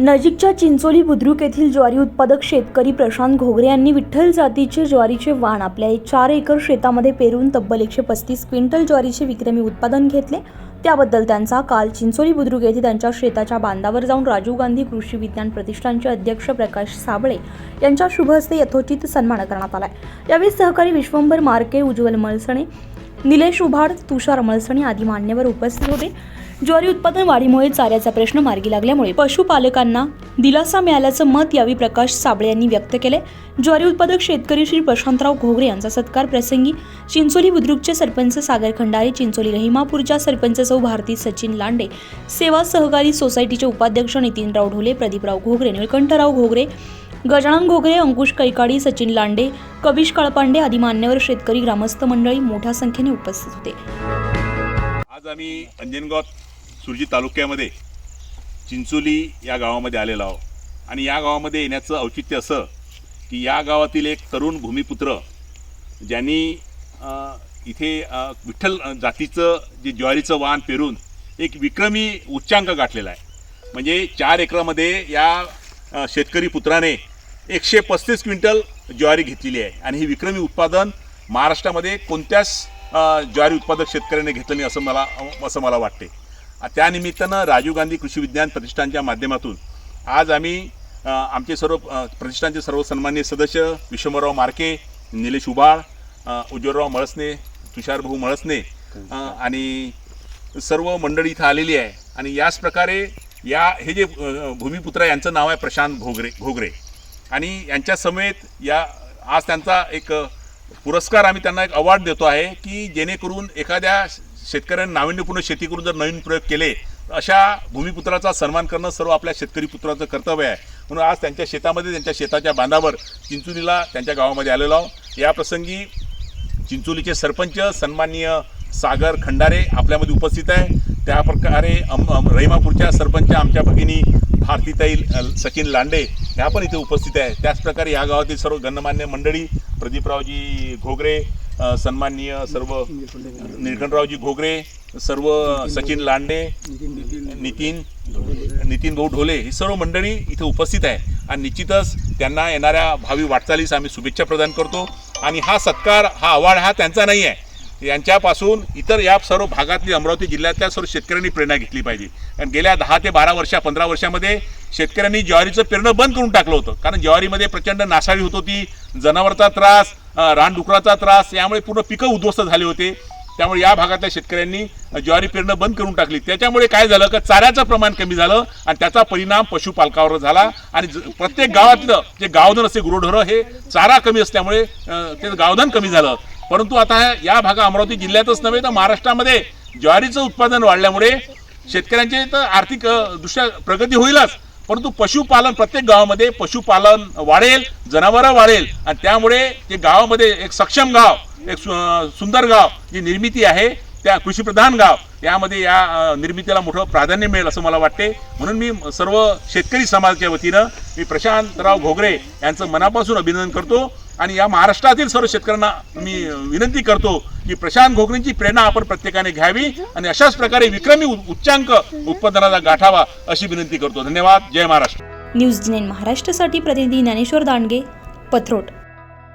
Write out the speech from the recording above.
नजीकच्या चिंचोली बुद्रुक येथील ज्वारी उत्पादक शेतकरी प्रशांत घोगरे यांनी विठ्ठल जातीचे ज्वारीचे वाण आपल्या चार एकर शेतामध्ये पेरून तब्बल एकशे पस्तीस क्विंटल ज्वारीचे विक्रमी उत्पादन घेतले. त्याबद्दल त्यांचा काल चिंचोली बुद्रुक येथे त्यांच्या शेताच्या बांधावर जाऊन राजीव गांधी कृषी विज्ञान प्रतिष्ठानचे अध्यक्ष प्रकाश साबळे यांच्या शुभहस्ते यथोचित सन्मान करण्यात आलाय. यावेळी सहकारी विश्वंभर मार्के उज्ज्वल मळसणे निलेश उभाड तुषार मळसणे आदी मान्यवर उपस्थित होते. ज्वारी उत्पादन वाढीमुळे चाऱ्याचा प्रश्न मार्गी लागल्यामुळे पशुपालकांना दिलासा मिळाल्याचं मत यावेळी प्रकाश साबळे यांनी व्यक्त केले ज्वारी उत्पादक शेतकरी श्री प्रशांतराव घोगरे यांचा सत्कार प्रसंगी चिंचोली बुद्रुकचे सरपंच सागर खंडारे चिंचोली रहिमापूरच्या सरपंच सौ भारती सचिन लांडे सेवा सहकारी सोसायटीचे उपाध्यक्ष नितीनराव ढोले प्रदीपराव घोगरे निळकंठराव घोगरे गजानन घोगरे अंकुश कैकाडी सचिन लांडे कविश काळपांडे आदी मान्यवर शेतकरी ग्रामस्थ मंडळी मोठ्या संख्येने उपस्थित होते. आज आम्ही अंजनगाव सुरजी तालुक्यामध्ये चिंचोली या गावामध्ये आलेलो आहोत. आणि या गावामध्ये येण्याचं औचित्य असं की या गावातील एक तरुण भूमिपुत्र ज्यांनी इथे विठ्ठल जातीचं जे ज्वारीचं वाण पेरून एक विक्रमी उच्चांक गाठलेला आहे. म्हणजे चार एकरामध्ये या शेतकरी पुत्राने एकशे पस्तीस क्विंटल ज्वारी घेतलेली आहे. आणि ही विक्रमी उत्पादन महाराष्ट्रामध्ये कोणत्याच ज्वारी उत्पादक शेतकऱ्याने घेतलं नाही असं मला असं मला वाटते. त्यानिमित्तानं राजीव गांधी कृषी विज्ञान प्रतिष्ठानच्या माध्यमातून आज आम्ही आमचे सर्व प्रतिष्ठानचे सर्व सन्मान्य सदस्य विश्वमराव मार्के निलेश उबाळ उज्ज्वलराव मळसने तुषारभाऊ मळसने आणि सर्व मंडळी इथं आलेली आहे. आणि याच प्रकारे या हे जे भूमिपुत्र आहे, यांचं नाव आहे प्रशांत घोगरे घोगरे आणि यांच्या समेत या आज त्यांचा एक पुरस्कार आम्ही त्यांना एक अवॉर्ड देतो आहे की जेणेकरून एखाद्या शेतकऱ्यांनी नाविन्यपूर्ण शेती करून जर नवीन प्रयोग केले तर अशा भूमिपुत्राचा सन्मान करणं सर्व आपल्या शेतकरी पुत्राचं कर्तव्य आहे. म्हणून आज त्यांच्या शेतामध्ये त्यांच्या शेताच्या बांधावर चिंचोलीला त्यांच्या गावामध्ये आलेलो आहोत. या प्रसंगी चिंचोलीचे सरपंच सन्माननीय सागर खंडारे आपल्यामध्ये उपस्थित आहे. त्या प्रकारे अम- रहिमापूरच्या सरपंच आमच्या भगिनी भारतीताई सचिन लांडे ह्या पण इथे उपस्थित आहे त्याचप्रकारे या गावातील सर्व गणमान्य मंडळी प्रदीपरावजी घोगरे सन्माननीय सर्व निळकंठरावजी घोगरे सर्व सचिन लांडे नितीन नितीन भाऊ ढोले ही सर्व मंडळी इथे उपस्थित आहे आणि निश्चितच त्यांना येणाऱ्या भावी वाटचालीस आम्ही शुभेच्छा प्रदान करतो. आणि हा सत्कार हा अवॉर्ड हा त्यांचा नाही आहे. यांच्यापासून इतर या सर्व भागातली अमरावती जिल्ह्यातल्या सर्व शेतकऱ्यांनी प्रेरणा घेतली पाहिजे. कारण गेल्या दहा ते बारा वर्षा पंधरा वर्षामध्ये शेतकऱ्यांनी ज्वारीचं पेरणं बंद करून टाकलं होतं. कारण ज्वारीमध्ये प्रचंड नासाडी होत होती जनावरचा त्रास रानडुकराचा त्रास यामुळे पूर्ण पिकं उद्ध्वस्त झाले होते. त्यामुळे या भागातल्या शेतकऱ्यांनी ज्वारी पेरणं बंद करून टाकली. त्याच्यामुळे काय झालं का चाऱ्याचं प्रमाण कमी झालं आणि त्याचा परिणाम पशुपालकावर झाला. आणि ज- प्रत्येक गावातलं जे गावधन असते गुरुढोरं हे चारा कमी असल्यामुळे ते गावधन कमी झालं. परंतु आता या भागा अमरावती जिल्ह्यातच नव्हे तर महाराष्ट्रामध्ये ज्वारीचं उत्पादन वाढल्यामुळे शेतकऱ्यांचे तर आर्थिक दृष्ट्या प्रगती होईलच. परंतु पशुपालन प्रत्येक गावामध्ये पशुपालन वाढेल जनावरं वाढेल आणि त्यामुळे ते गावामध्ये एक सक्षम गाव एक सु- सुंदर गाव जी निर्मिती आहे त्या कृषीप्रधान गाव यामध्ये या निर्मितीला मोठं प्राधान्य मिळेल असं मला वाटते. म्हणून मी सर्व शेतकरी समाजाच्या वतीनं मी प्रशांतराव घोगरे यांचं मनापासून अभिनंदन करतो. आणि या महाराष्ट्रातील सर्व शेतकऱ्यांना मी विनंती करतो की प्रशांत घोगरेंची प्रेरणा आपण प्रत्येकाने घ्यावी आणि अशाच प्रकारे विक्रमी उ- उच्चांक उत्पादनाला गाठावा अशी विनंती करतो. धन्यवाद. जय महाराष्ट्र. न्यूज महाराष्ट्रासाठी प्रतिनिधी ज्ञानेश्वर दांडगे पथरोट.